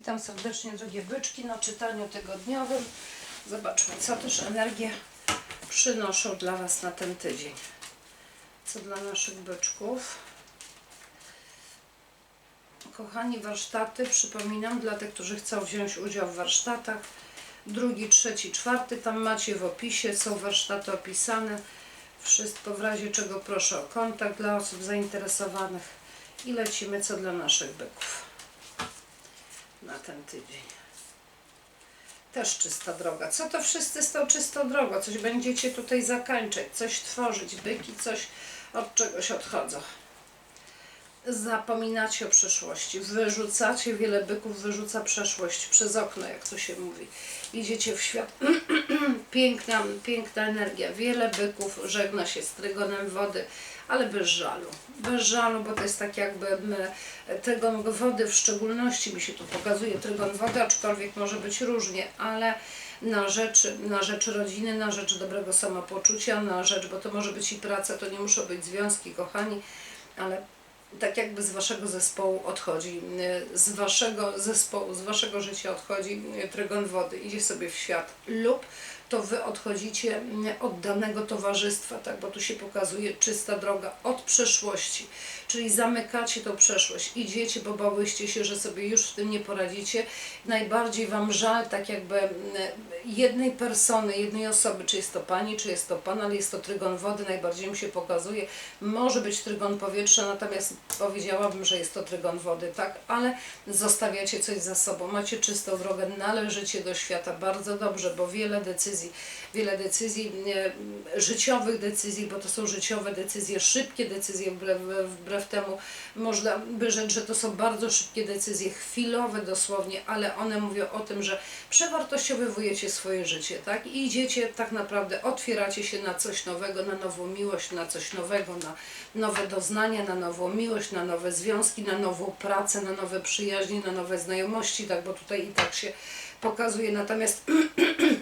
Witam serdecznie drogie byczki na czytaniu tygodniowym. Zobaczmy, co też energie przynoszą dla Was na ten tydzień. Co dla naszych byczków. Kochani, warsztaty, przypominam, dla tych, którzy chcą wziąć udział w warsztatach, drugi, trzeci, czwarty, tam macie w opisie, są warsztaty opisane. Wszystko w razie czego proszę o kontakt dla osób zainteresowanych i lecimy co dla naszych byków na ten tydzień. Też czysta droga. Co to wszyscy z tą czystą drogą? Coś będziecie tutaj zakańczać, coś tworzyć. Byki coś od czegoś odchodzą. Zapominacie o przeszłości. Wyrzucacie, wiele byków wyrzuca przeszłość przez okno, jak to się mówi. Idziecie w świat. piękna, piękna energia. Wiele byków żegna się z trygonem wody, ale bez żalu. Bez żalu, bo to jest tak jakby trygon wody, w szczególności mi się tu pokazuje trygon wody, aczkolwiek może być różnie, ale na rzecz, na rzecz rodziny, na rzecz dobrego samopoczucia, na rzecz, bo to może być i praca, to nie muszą być związki, kochani, ale tak jakby z waszego zespołu odchodzi, y, z waszego zespołu, z waszego życia odchodzi y, trygon wody, idzie sobie w świat lub to wy odchodzicie y, od danego towarzystwa, tak, bo tu się pokazuje czysta droga od przeszłości, czyli zamykacie tą przeszłość, idziecie, bo bałyście się, że sobie już w tym nie poradzicie. Najbardziej wam żal tak jakby jednej persony, jednej osoby, czy jest to pani, czy jest to pan, ale jest to trygon wody, najbardziej mi się pokazuje. Może być trygon powietrza, natomiast powiedziałabym, że jest to trygon wody, tak, ale zostawiacie coś za sobą, macie czystą drogę, należycie do świata bardzo dobrze, bo wiele decyzji, wiele decyzji, życiowych decyzji, bo to są życiowe decyzje, szybkie decyzje, wbrew, wbrew temu. Można by rzec, że to są bardzo szybkie decyzje, chwilowe dosłownie, ale one mówią o tym, że przewartościowujecie swoje życie, tak, i idziecie tak naprawdę, otwieracie się na coś nowego, na nową miłość, na coś nowego, na nowe doznania, na nową miłość, na nowe związki, na nową pracę, na nowe przyjaźnie, na nowe znajomości, tak, bo tutaj i tak się pokazuje. Natomiast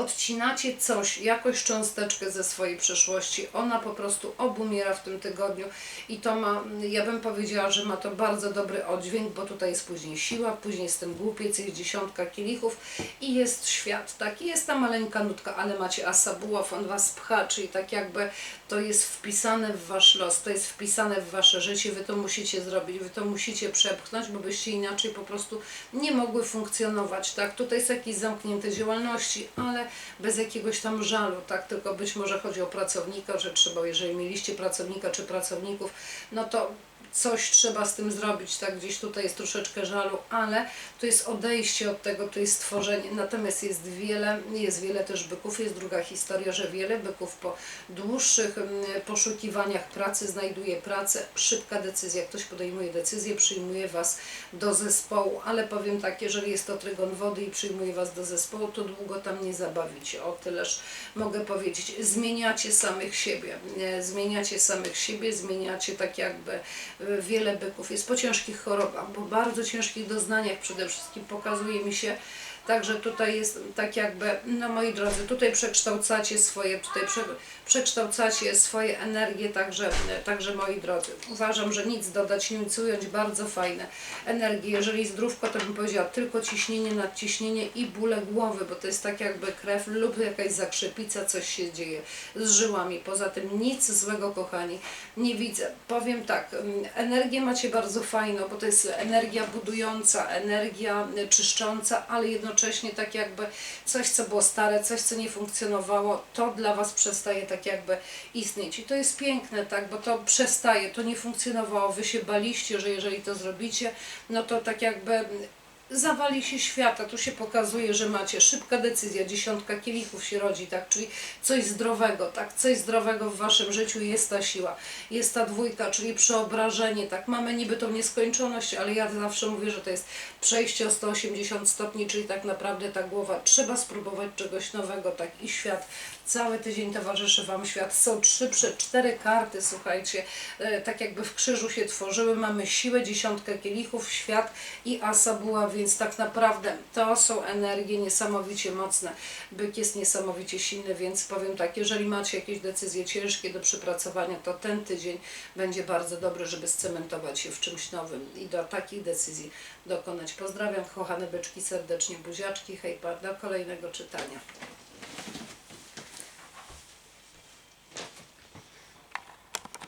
odcinacie coś, jakąś cząsteczkę ze swojej przeszłości. Ona po prostu obumiera w tym tygodniu i to ma, ja bym powiedziała, że ma to bardzo dobry oddźwięk, bo tutaj jest później siła, później jest ten głupiec, jest dziesiątka kielichów i jest świat, tak? I jest ta maleńka nutka, ale macie asabuław, on was pcha, czyli tak jakby to jest wpisane w wasz los, to jest wpisane w wasze życie, wy to musicie zrobić, wy to musicie przepchnąć, bo byście inaczej po prostu nie mogły funkcjonować, tak? Tutaj są jakieś zamknięte działalności, ale bez jakiegoś tam żalu, tak? Tylko być może chodzi o pracownika, że trzeba, jeżeli mieliście pracownika czy pracowników, no to coś trzeba z tym zrobić, tak? Gdzieś tutaj jest troszeczkę żalu, ale to jest odejście od tego, to jest stworzenie. Natomiast jest wiele, jest wiele też byków, jest druga historia, że wiele byków po dłuższych mm, poszukiwaniach pracy znajduje pracę, szybka decyzja, ktoś podejmuje decyzję, przyjmuje Was do zespołu, ale powiem tak, jeżeli jest to trygon wody i przyjmuje Was do zespołu, to długo tam nie zabawicie, o tyleż mogę powiedzieć. Zmieniacie samych siebie, zmieniacie samych siebie, zmieniacie tak jakby wiele byków. Jest po ciężkich chorobach, po bardzo ciężkich doznaniach przede wszystkim pokazuje mi się, Także tutaj jest tak jakby, no moi drodzy, tutaj przekształcacie swoje, tutaj prze, przekształcacie swoje energie, także, także moi drodzy, uważam, że nic dodać, nic ująć, bardzo fajne energie. Jeżeli zdrówko, to bym powiedziała tylko ciśnienie, nadciśnienie i bóle głowy, bo to jest tak jakby krew lub jakaś zakrzepica, coś się dzieje z żyłami. Poza tym nic złego, kochani, nie widzę. Powiem tak, mm, energię macie bardzo fajną, bo to jest energia budująca, energia y, czyszcząca, ale jednocześnie tak jakby coś, co było stare, coś, co nie funkcjonowało, to dla Was przestaje tak jakby istnieć. I to jest piękne, tak, bo to przestaje, to nie funkcjonowało. Wy się baliście, że jeżeli to zrobicie, no to tak jakby zawali się świata. Tu się pokazuje, że macie szybka decyzja, dziesiątka kielichów się rodzi, tak? Czyli coś zdrowego, tak? Coś zdrowego w waszym życiu jest ta siła. Jest ta dwójka, czyli przeobrażenie, tak? Mamy niby tą nieskończoność, ale ja zawsze mówię, że to jest przejście o 180 stopni, czyli tak naprawdę ta głowa, trzeba spróbować czegoś nowego, tak? I świat, cały tydzień towarzyszy Wam świat. Są trzy, cztery karty, słuchajcie, e, tak jakby w krzyżu się tworzyły. Mamy siłę, dziesiątkę kielichów, świat i asa buławie więc tak naprawdę to są energie niesamowicie mocne. Byk jest niesamowicie silny, więc powiem tak, jeżeli macie jakieś decyzje ciężkie do przepracowania, to ten tydzień będzie bardzo dobry, żeby scementować się w czymś nowym i do takich decyzji dokonać. Pozdrawiam, kochane byczki, serdecznie buziaczki, hej, do kolejnego czytania.